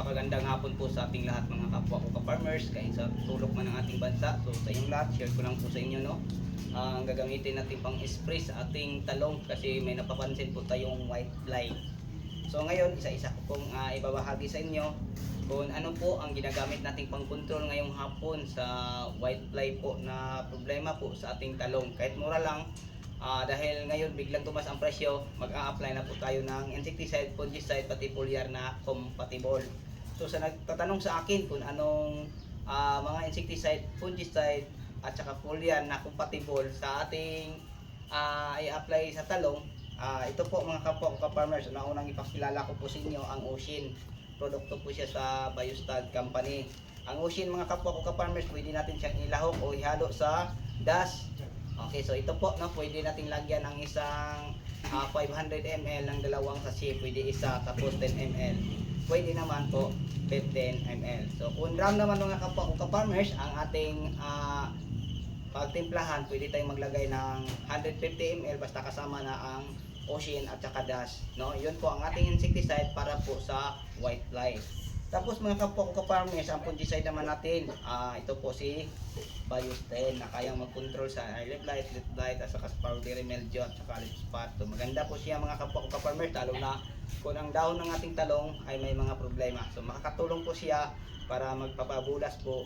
napakagandang hapon po sa ating lahat mga kapwa ko ka-farmers kahit sa tulok man ng ating bansa. So sa inyong lahat, share ko lang po sa inyo no. Ah, ang gagamitin natin pang spray sa ating talong kasi may napapansin po tayong white fly. So ngayon, isa-isa ko pong ah, ibabahagi sa inyo kung ano po ang ginagamit nating pang-control ngayong hapon sa white fly po na problema po sa ating talong. Kahit mura lang, Ah, dahil ngayon biglang tumas ang presyo, mag-a-apply na po tayo ng insecticide, fungicide, pati foliar na compatible. So sa nagtatanong sa akin kung anong ah, mga insecticide, fungicide, at saka foliar na compatible sa ating ah, i-apply sa talong, ah, ito po mga kapwa ko ka-farmers, naunang ipakilala ko po sa inyo ang Ocean. Produkto po siya sa Biostad Company. Ang Ocean mga kapwa ko ka-farmers, pwede natin siyang ilahok o ihalo sa dash Okay, so ito po, no, pwede nating lagyan ang isang ah, 500 ml ng dalawang sachet, pwede isa, tapos 10 ml. Pwede naman po 15 ml. So kung drum naman mga ka-farmers, ang ating ah, pagtimplahan, pwede tayong maglagay ng 150 ml basta kasama na ang ocean at saka dash. No? Yun po ang ating insecticide para po sa white fly. Tapos mga kapwa ko ka-farmers, ang fungicide naman natin, ah, ito po si Biostain na kayang mag-control sa early blight, leaf blight, at saka powdery mildew at saka leaf spot. So, maganda po siya mga kapwa ko ka-farmers, lalo na kung ang dahon ng ating talong ay may mga problema. So makakatulong po siya para magpapabulas po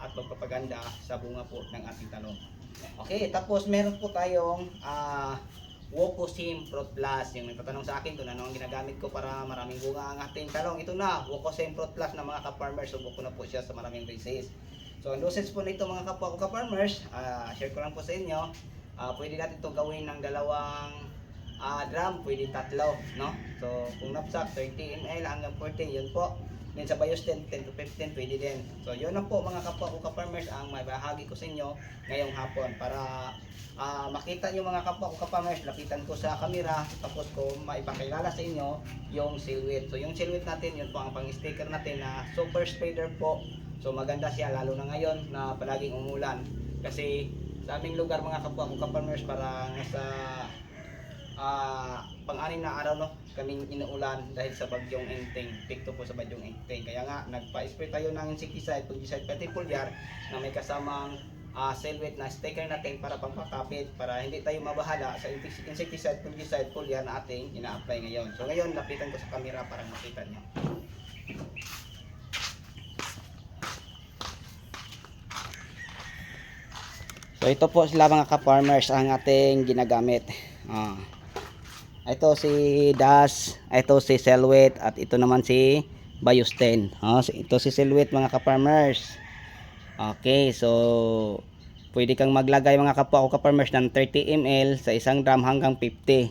at magpapaganda sa bunga po ng ating talong. Okay, tapos meron po tayong ah Wokosim Pro Plus. Yung nagtatanong sa akin kung ano ang ginagamit ko para maraming bunga ang ating talong. Ito na, Wokosim Pro Plus na mga ka-farmers. Subok ko na po siya sa maraming races. So, ang dosage po nito mga kapwa ko ka-farmers, ah, share ko lang po sa inyo. Ah, pwede natin ito gawin ng dalawang ah, drum, pwede tatlo, no? So, kung knapsack, 30 ml hanggang 40, yun po. Then sa Bios 10, 10 to 15, pwede din. So, yun na po mga kapwa ko ka-farmers ang may bahagi ko sa inyo ngayong hapon para ah, makita nyo mga kapwa ko ka-farmers, lapitan ko sa camera, tapos ko maipakilala sa inyo yung silhouette. So, yung silhouette natin, yun po ang pang-sticker natin na super spreader po. So, maganda siya lalo na ngayon na palaging umulan. Kasi sa aming lugar mga kapwa ko ka-farmers, parang nasa ah pang-anim na araw no kaming inuulan dahil sa bagyong Enteng pikto po sa bagyong Enteng kaya nga nagpa-spray tayo ng insecticide fungicide pati foliar na may kasamang ah silhouette na sticker natin para pampakapit para hindi tayo mabahala sa insec- insecticide fungicide foliar na ating ina-apply ngayon so ngayon lapitan ko sa camera para makita niyo So ito po sila mga ka-farmers ang ating ginagamit. Ah. Ito si Das, ito si Selwet at ito naman si Biosten. Ah, ito si Selwet mga ka-farmers. Okay, so pwede kang maglagay mga kapwa ko ka-farmers ng 30 ml sa isang drum hanggang 50.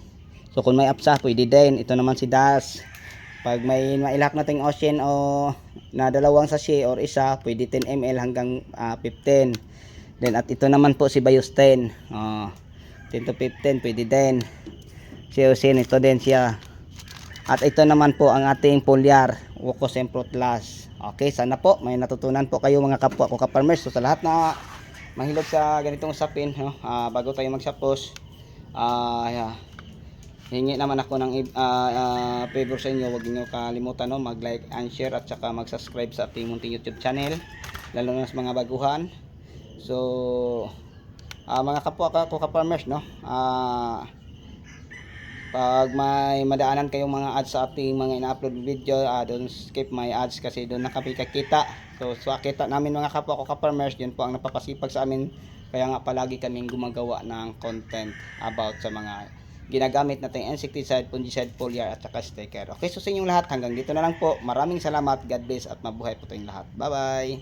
So kung may apsa, pwede din. Ito naman si Das. Pag may mailak nating ocean o na dalawang sachet or isa, pwede 10 ml hanggang ah, 15. Then at ito naman po si Biostain. Oh, 10 to 15 pwede din. Din siya. At ito naman po ang ating foliar, Wokos Pro Plus. Okay, sana po may natutunan po kayo mga kapwa ko ka-farmers. So sa lahat na mahilog sa ganitong usapin, no, ah, bago tayo magsapos, ah yeah, hingi naman ako ng ah, ah, favor sa inyo. Huwag niyo kalimutan no, mag-like and share at saka mag-subscribe sa ating munting YouTube channel, lalo na sa mga baguhan. So, ah, mga kapwa ka, ko ka-farmers, no? Ah, pag may madaanan kayong mga ads sa ating mga ina-upload video, ah, don't skip my ads kasi doon nakapikakita. So, sa kita namin mga kapwa ko ka-farmers, yun po ang napapasipag sa amin. Kaya nga palagi kaming gumagawa ng content about sa mga ginagamit nating insecticide, fungicide, foliar at saka sticker. Okay, so sa inyong lahat, hanggang dito na lang po. Maraming salamat. God bless at mabuhay po tayong lahat. Bye-bye!